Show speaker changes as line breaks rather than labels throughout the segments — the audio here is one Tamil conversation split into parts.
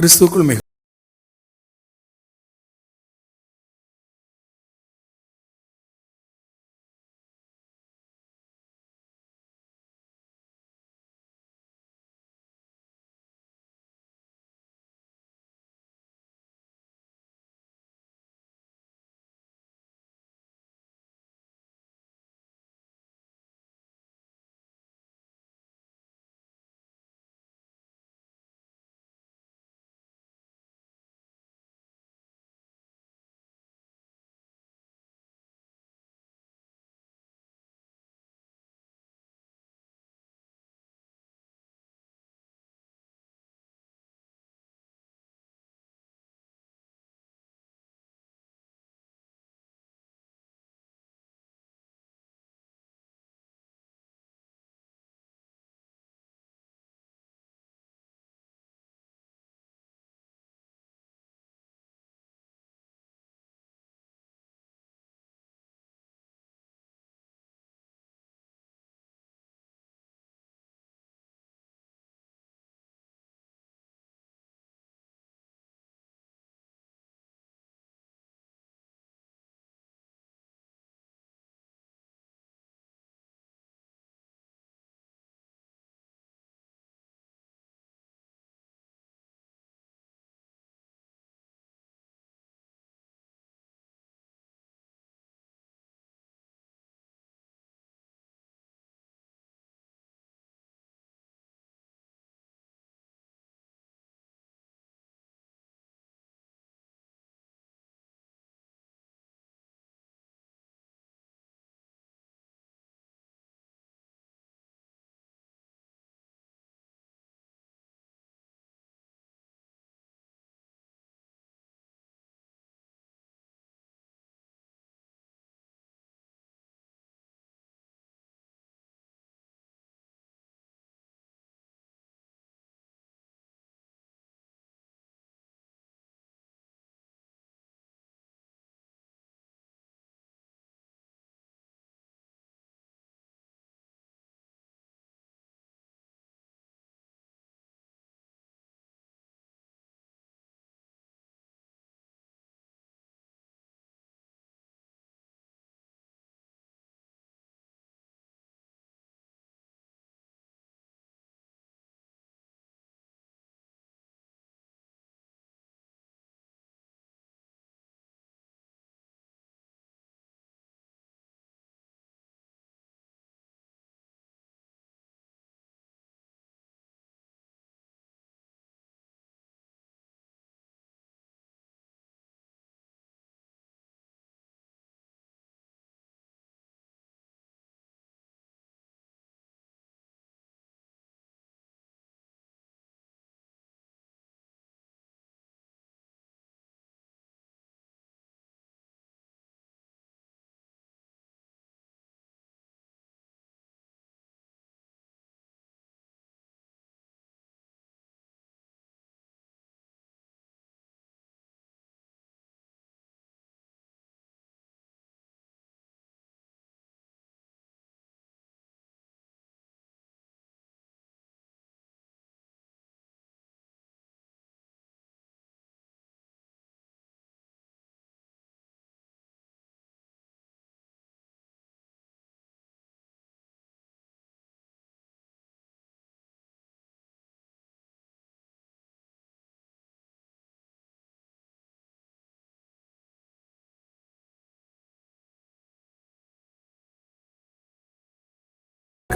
கிறிஸ்துக்குள்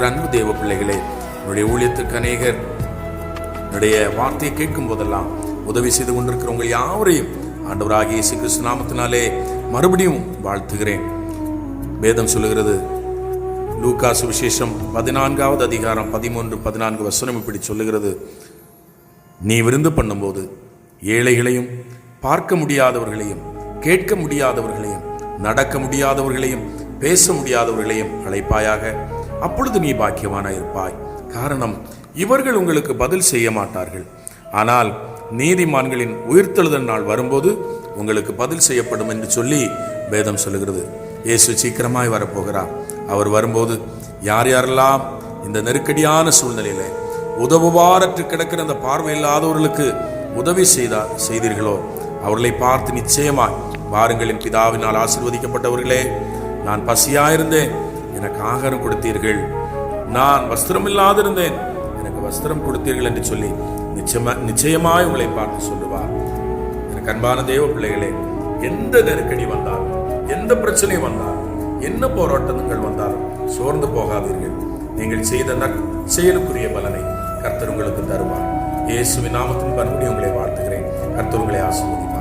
மிக அன்பு தேவ பிள்ளைகளே என்னுடைய ஊழியத்துக்கு அநேகர் என்னுடைய வார்த்தையை கேட்கும் போதெல்லாம் உதவி செய்து கொண்டிருக்கிறவங்க யாவரையும் ஆண்டவராகிய இயேசு கிறிஸ்து நாமத்தினாலே மறுபடியும் வாழ்த்துகிறேன். வேதம் சொல்லுகிறது லூகாசு சுவிசேஷம் பதினான்காவது அதிகாரம் பதிமூன்று பதினான்கு வசனம் இப்படி சொல்லுகிறது. நீ விருந்து பண்ணும்போது ஏழைகளையும் பார்க்க முடியாதவர்களையும் கேட்க முடியாதவர்களையும் நடக்க முடியாதவர்களையும் பேச முடியாதவர்களையும் அழைப்பாயாக அப்பொழுது நீ பாக்கியவானாயிருப்பாய். காரணம் இவர்கள் உங்களுக்கு பதில் செய்ய மாட்டார்கள் ஆனால் நீதிமான்களின் உயிர்த்தெழுதல் நாள் வரும்போது உங்களுக்கு பதில் செய்யப்படும் என்று சொல்லி வேதம் சொல்லுகிறது. இயேசு சீக்கிரமாய் வரப்போகிறார். அவர் வரும்போது யார் யாரெல்லாம் இந்த நெருக்கடியான சூழ்நிலையில உதவுவாரற்று கிடக்கிற அந்த பார்வை இல்லாதவர்களுக்கு உதவி செய்தா செய்தீர்களோ? அவர்களை பார்த்து நிச்சயமாய் வாருங்களின் பிதாவினால் ஆசிர்வதிக்கப்பட்டவர்களே நான் பசியாயிருந்தேன். எனக்கு ஆகாரம் கொடுத்தீர்கள். நான் வஸ்திரம் இல்லாதிருந்தேன் எனக்கு வஸ்திரம் கொடுத்தீர்கள் என்று சொல்லி நிச்சயமா நிச்சயமாய் உங்களை பார்த்து சொல்லுவார். எனக்கு அன்பான தேவ பிள்ளைகளே எந்த நெருக்கடி வந்தாலும் எந்த பிரச்சனை வந்தாலும் என்ன போராட்டங்கள் வந்தாலும் சோர்ந்து போகாதீர்கள். நீங்கள் செய்த செயலுக்குரிய பலனை கர்த்தர் உங்களுக்கு தருவார். இயேசுவின் நாமத்தின் பண்புடி உங்களை வாழ்த்துகிறேன். கர்த்தர் உங்களை ஆசிர்வதிப்பார்.